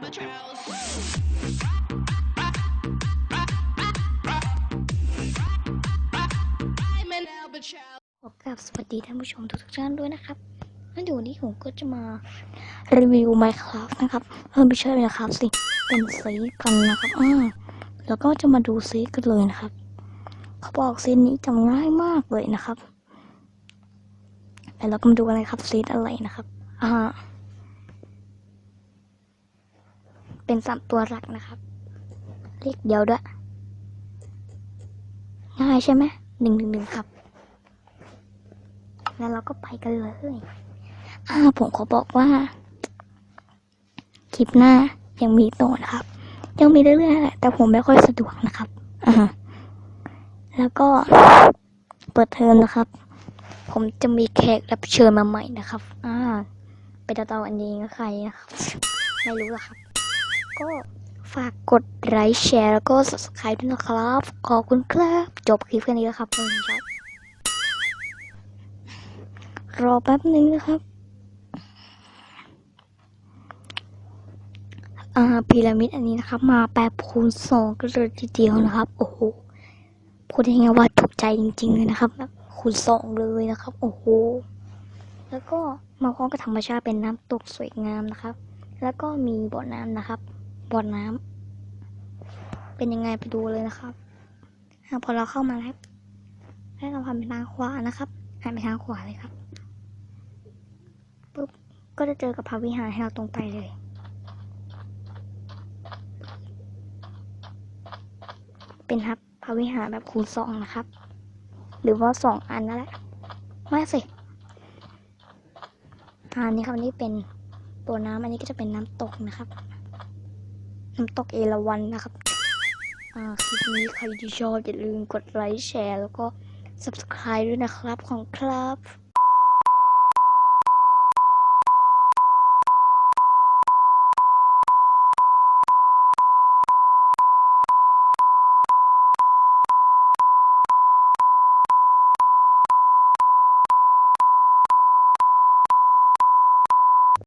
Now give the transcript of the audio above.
ขอกราบสวัสดีท่านผู้ชมทุกๆท่านด้วยนะครับแล้วเดี๋ยววันนี้ผมก็จะมารีวิว Minecraft นะครับเออไม่ใช่ Minecraft สิ เป็นซีกันนะครับอ่าแล้วก็จะมาดูซีกันเลยนะครับ เขาบอกซีนี้จำง่ายมากเลยนะครับแล้วเราก็มาดูกันเลยครับซีอะไรนะครับอ่า เป็นสามตัวหลักนะครับ เลขเดียวด้วย ง่ายใช่ไหมหนึ่งหนึ่งหนึ่งครับงั้นเราก็ไปกันเลยอ่าผมขอบอกว่า คลิปหน้ายังมีต่อนะครับ ยังมีเรื่อยๆแต่ผมไม่ค่อยสะดวกนะครับอ่าแล้วก็เปิดเทอมนะครับ ผมจะมีแขกรับเชิญมาใหม่นะครับ อ่าไปตาเตอันนี้ก็ใครนะครับ ไม่รู้ละครับ ก็ฝากกดไลค์แชร์แล้วก็ subscribe ด้วยนะครับ ขอบคุณครับ จบคลิปแค่นี้แล้วครับขอบคุณครับ รอแป๊บนึงนะครับอ่าพีระมิดอันนี้นะครับ มาแปดคูณสองก็เลยทีเดียวนะครับ โอ้โหพูดได้ไงว่าถูกใจจริง ๆ เลยนะครับแบบคูณสองเลยนะครับ โอ้โหแล้วก็มาพร้อมกับธรรมชาติเป็นน้ำตกสวยงามนะครับ แล้วก็มีบ่อน้ำนะครับ บ่อน้ำเป็นยังไงไปดูเลยนะครับพอเราเข้ามาแล้วให้เราทำไปทางขวานะครับหันไปทางขวาเลยครับปุ๊บก็จะเจอกับพระวิหารให้เราตรงไปเลยเป็นครับพระวิหารแบบคูณสองนะครับ หรือว่าสองอันนั่นแหละไม่สิอันนี้ครับอันนี้เป็นตัวน้ำอันนี้ก็จะเป็นน้ำตกนะครับ น้ำตกเอราวันนะครับ อ่า คลิปนี้ใครที่ชอบอย่าลืมกดไลค์แชร์ แล้วก็ subscribe ด้วยนะครับของครับ